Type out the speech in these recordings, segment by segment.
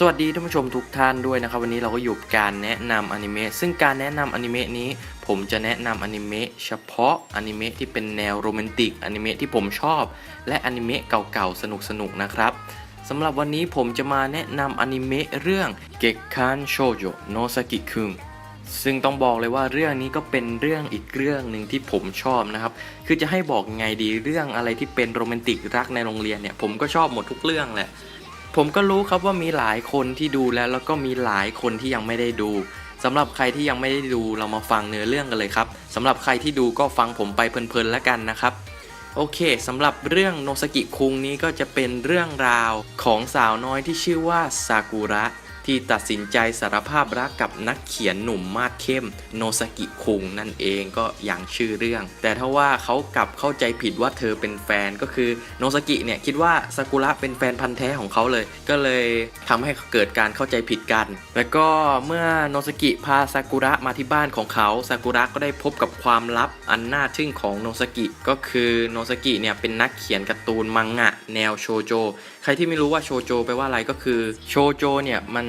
สวัสดีท่านผู้ชมทุกท่านด้วยนะครับ วันนี้เราก็อยู่การแนะนำอนิเมะซึ่งการแนะนำอนิเมะนี้ ผมจะแนะนำอนิเมะเฉพาะอนิเมะที่เป็นแนวโรแมนติกอนิเมะที่ผมชอบ และอนิเมะเก่าๆ สนุกๆ นะครับสำหรับวันนี้ผมจะมาแนะนำอนิเมะเรื่องเกกคันโชโยโนซากิคุงซึ่งต้องบอกเลยว่าเรื่องนี้ก็เป็นเรื่องอีกเรื่องหนึ่งที่ผมชอบนะครับ คือจะให้บอกไงดีเรื่องอะไรที่เป็นโรแมนติกรักในโรงเรียนเนี่ยผมก็ชอบหมดทุกเรื่องแหละ ผมก็รู้ครับว่ามีหลายคนที่ดูแล้วแล้วก็มีหลายคนที่ยังไม่ได้ดูสำหรับใครที่ยังไม่ได้ดูเรามาฟังเนื้อเรื่องกันเลยครับสำหรับใครที่ดูก็ฟังผมไปเพลินๆแล้วกันนะครับ โอเคสำหรับเรื่องโนสกิคุงนี้ก็จะเป็นเรื่องราวของสาวน้อยที่ชื่อว่าซากุระ ที่ตัดสินใจสารภาพรักกับนักเขียนหนุ่มมาดเข้มโนสกิคุงนั่นเองก็อย่างชื่อเรื่อง แต่ถ้าว่าเขากลับเข้าใจผิดว่าเธอเป็นแฟนก็คือโนสกิเนี่ยคิดว่าซากุระเป็นแฟนพันธ์แท้ของเขาเลย ก็เลยทำให้เกิดการเข้าใจผิดกัน แล้วก็เมื่อโนสกิพาซากุระมาที่บ้านของเขาซากุระก็ได้พบกับความลับอันน่าทึ่งของโนสกิก็คือโนสกิเนี่ยเป็นนักเขียนการ์ตูนมังงะ แนวโชโจ ใครที่ไม่รู้ว่าโชโจแปลว่าอะไรก็คือโชโจเนี่ยมัน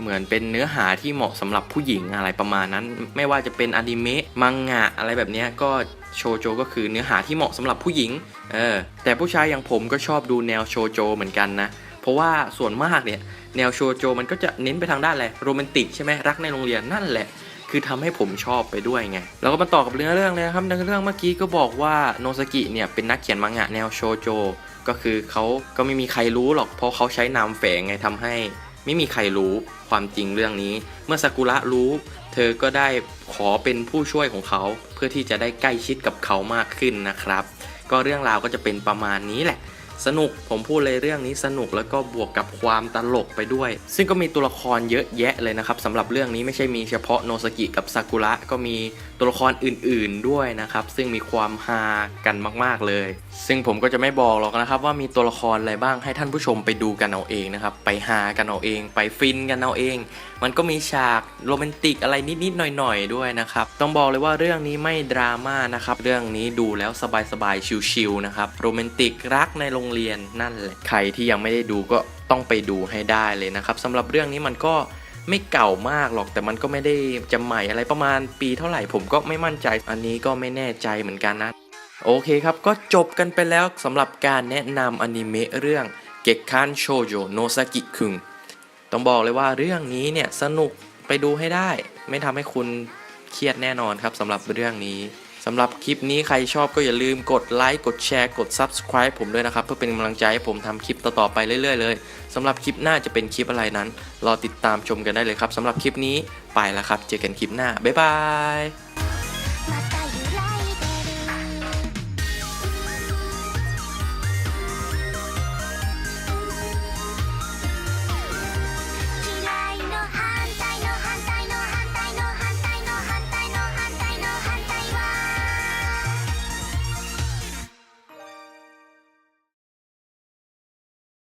เหมือนเป็นเนื้อหาที่เหมาะสำหรับผู้หญิงอะไรประมาณนั้น ไม่ว่าจะเป็นอนิเมะมังงะอะไรแบบนี้ก็โชโจก็คือเนื้อหาที่เหมาะสำหรับผู้หญิงเออแต่ผู้ชายอย่างผมก็ชอบดูแนวโชโจเหมือนกันนะเพราะว่าส่วนมากเนี่ยแนวโชโจมันก็จะเน้นไปทางด้านอะไรโรแมนติกใช่ไหมรักในโรงเรียนนั่นแหละคือทำให้ผมชอบไปด้วยไง แล้วก็มาต่อกับเนื้อเรื่องเลยครับในเรื่องเมื่อกี้ก็บอกว่าโนสกิเนี่ยเป็นนักเขียนมังงะแนวโชโจ ก็คือเขาก็ไม่มีใครรู้หรอกเพราะเขาใช้นามแฝงไงทำให้ ไม่มีใครรู้ความจริงเรื่องนี้ เมื่อซากุระรู้ เธอก็ได้ขอเป็นผู้ช่วยของเขา เพื่อที่จะได้ใกล้ชิดกับเขามากขึ้นนะครับ ก็เรื่องราวก็จะเป็นประมาณนี้แหละ สนุกผมพูดเลยเรื่องนี้สนุกแล้วก็บวกกับความตลกไปด้วย ซึ่งก็มีตัวละครเยอะแยะเลยนะครับสำหรับเรื่องนี้ไม่ใช่มีเฉพาะโนสกิกับซากุระก็มีตัวละครอื่นๆด้วยนะครับ ซึ่งมีความฮากันมากๆเลย ซึ่งผมก็จะไม่บอกหรอกนะครับ ว่ามีตัวละครอะไรบ้างให้ท่านผู้ชมไปดูกันเอาเองนะครับไปฮากันเอาเอง ไปฟินกันเอาเอง มันก็มีฉากโรแมนติกอะไรนิดๆหน่อยๆด้วยนะครับต้องบอกเลยว่าเรื่องนี้ไม่ดราม่านะครับเรื่องนี้ดูแล้วสบายๆชิลๆนะครับโรแมนติกรักในโรงเรียนนั่นแหละใครที่ยังไม่ได้ดูก็ต้องไปดูให้ได้เลยนะครับสำหรับเรื่องนี้มันก็ไม่เก่ามากหรอกแต่มันก็ไม่ได้จะใหม่อะไรประมาณปีเท่าไหร่ผมก็ไม่มั่นใจ อันนี้ก็ไม่แน่ใจเหมือนกันนะ โอเคครับก็จบกันไปแล้วสำหรับการแนะนำอนิเมะเรื่องเก k คันโชโ o โนซากิคุงต้องบอกเลยว่าเรื่องนี้เนี่ยสนุกไปดูให้ได้ ไม่ทำให้คุณเครียดแน่นอนครับสำหรับเรื่องนี้ สำหรับคลิปนี้ใครชอบก็อย่าลืมกดไลค์กดแชร์กด Subscribe ผมด้วยนะครับ เพื่อเป็นกำลังใจให้ผมทำคลิปต่อๆไปเรื่อย ๆ เลยสำหรับคลิปหน้าจะเป็นคลิปอะไรนั้น รอติดตามชมกันได้เลยครับสำหรับคลิปนี้ไปแล้วครับ เจอกันคลิปหน้า บ๊ายบาย